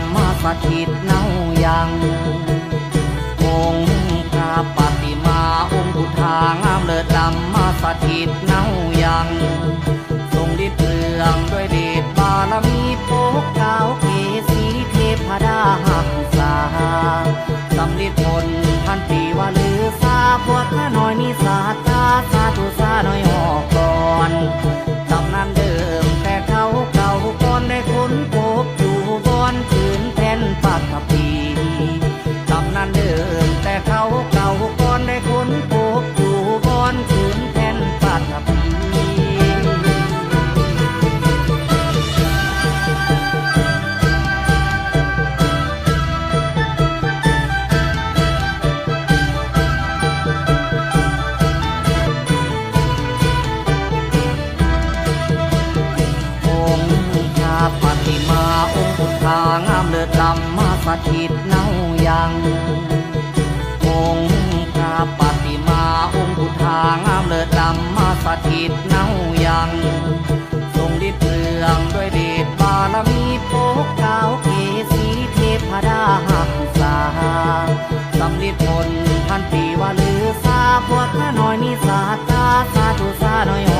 ำมาสถิตเน่ายังองค์พระปฏิมาองค์พุทธางามเลิศล้ำมาสถิตเน่ายังทรงฤทธิ์เรืองด้วยเดชบารมีโปกเก้าเกสีเทพดาหักษาสำลิดผลพันปีว่าลือซาพวกข้าน้อยนิสาตาสาธุำมาสถิตเน่ายังองค์พระปฏิมาองค์พุทธางามเลิศล้ำมาสถิตเน่ายังทรงฤทธิ์เรืองด้วยเดชบารมีโปกเก้าเกสีเทพดาหักษาสำลิดผลพันปีว่าลือซาพวกน้อยนิสาตาสาธุสาน้อย